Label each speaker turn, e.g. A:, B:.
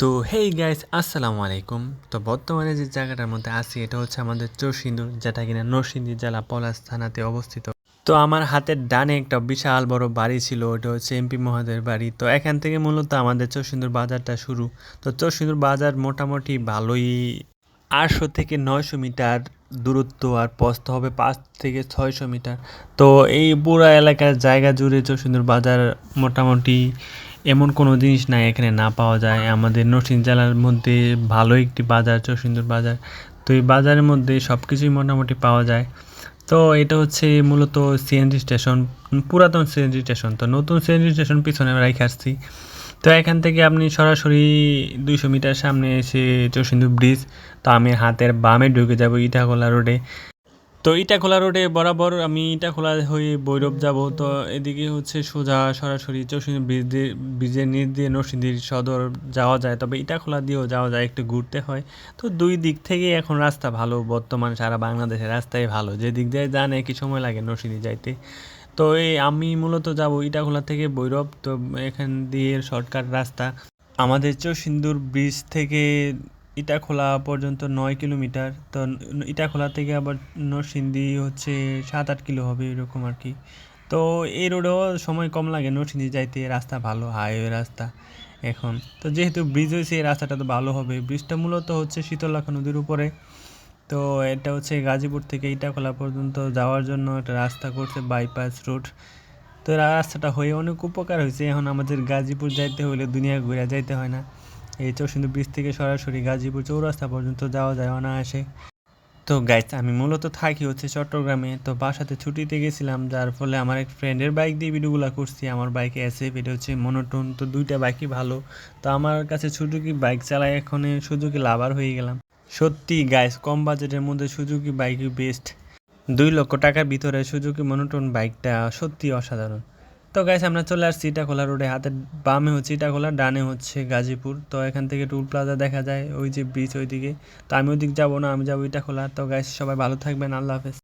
A: তো hey guys আসসালামু আলাইকুম। তো, বর্তমানে যে জায়গাটার মধ্যে আছি, এটা হচ্ছে আমাদের চৌসিন্দুর যেটা কিনা নরসিংদী জেলা পলাশ থানাতে অবস্থিত। তো, আমার হাতের ডানে একটা বিশাল বড় বাড়ি ছিল, ওটা হচ্ছে এমপি মহাদের বাড়ি। তো, এখান থেকে মূলত আমাদের চৌসিন্দুর বাজারটা শুরু। তো চৌসিন্দুর বাজার মোটামুটি ভালোই, আটশো থেকে নয়শো মিটার দূরত্ব আর পস্ত হবে পাঁচ থেকে ছয়শো মিটার। তো এই পুরা এলাকার জায়গা জুড়ে চৌসিন্দুর বাজার মোটামুটি এমন কোনো জিনিস নাই এখানে না পাওয়া যায়। আমাদের নরসিংহ জেলার মধ্যে ভালো একটি বাজার চৌসিন্দুর বাজার। তো এই বাজারের মধ্যে সব কিছুই মোটামুটি পাওয়া যায়। তো এটা হচ্ছে মূলত সিএনজি স্টেশন পুরাতন সিএনজি স্টেশন তো নতুন সিএনজি স্টেশন পিছনে রেখে আসছি। তো এখান থেকে আপনি সরাসরি দুইশো মিটার সামনে এসে চৌসিন্দু ব্রিজ তো আমি হাতের বামে ঢুকে যাব ইটাখোলা রোডে তো ইটাখোলা রোডে বরাবর আমি ইটাখোলা হয়ে বৈরব যাব, তো এদিকে হচ্ছে সোজা সরাসরি চৌসিন্দু ব্রিজ দিয়ে ব্রিজের নিচ দিয়ে নরসিংদীর সদর যাওয়া যায়, তবে ইটাখোলা দিয়েও যাওয়া যায়, একটু ঘুরতে হয়। তো দুই দিক থেকেই এখন রাস্তা ভালো, বর্তমান সারা বাংলাদেশের রাস্তাই ভালো যে দিক দিয়ে যান একই সময় লাগে নরসিংদী যাইতে। তো এই আমি মূলত যাব ইটাখোলা থেকে ভৈরব, তো এখান দিয়ে শর্টকাট রাস্তা। আমাদের চৌসিন্দুর ব্রিজ থেকে ইটাখোলা পর্যন্ত নয় কিলোমিটার, তো ইটাখোলা থেকে আবার নরসিংদী হচ্ছে সাত আট কিলো হবে এরকম আর কি। তো এই রোডেও সময় কম লাগে নরসিংদী যাইতে, রাস্তা ভালো হাইওয়ে রাস্তা এখন। তো যেহেতু ব্রিজ হয়েছে, এই রাস্তাটা তো ভালো হবে। ব্রিজটা মূলত হচ্ছে শীতলক্ষা নদীর উপরে। তো এটা হচ্ছে গাজীপুর থেকে ইটাখোলা পর্যন্ত যাওয়ার জন্য একটা রাস্তা করছে বাইপাস রোড তো রাস্তাটা হয়ে অনেক উপকার হয়েছে। এখন আমাদের গাজীপুর যাইতে হলে দুনিয়া ঘুরে যাইতে হয় না। এই চৌসিন্দু ব্রিজ থেকে সরাসরি গাজীপুর চৌরাস্তা পর্যন্ত যাওয়া যায় অনায়াসে। তো গাইজ আমি মূলত থাকি হচ্ছে চট্টগ্রামে। তো বাসাতে ছুটিতে গেছিলাম, যার ফলে আমার এক ফ্রেন্ডের বাইক দিয়ে ভিডিওগুলো করছি। আমার বাইকে এসে এটা হচ্ছে মনোটোন তো দুইটা বাইকই ভালো। তো আমার কাছে সুজুকি বাইক চালাই এখন সুজুকি লাভার হয়ে গেলাম। সত্যি গাইস কম বাজেটের মধ্যে সুজুকি বাইকই বেস্ট দুই লক্ষ টাকার ভিতরে সুজুকি মনোটন বাইকটা সত্যি অসাধারণ। তো গাইস আমরা চলে আসছি ইটাখোলা রোডে হাতের বামে হচ্ছে ইটাখোলা ডানে হচ্ছে গাজীপুর। তো এখান থেকে টুল প্লাজা দেখা যায়, ওই যে ব্রিজ ওইদিকে। তো আমি ওইদিক যাব না, আমি যাব ইটাখোলা। তো গাইস সবাই ভালো থাকবেন, আল্লাহ হাফেজ।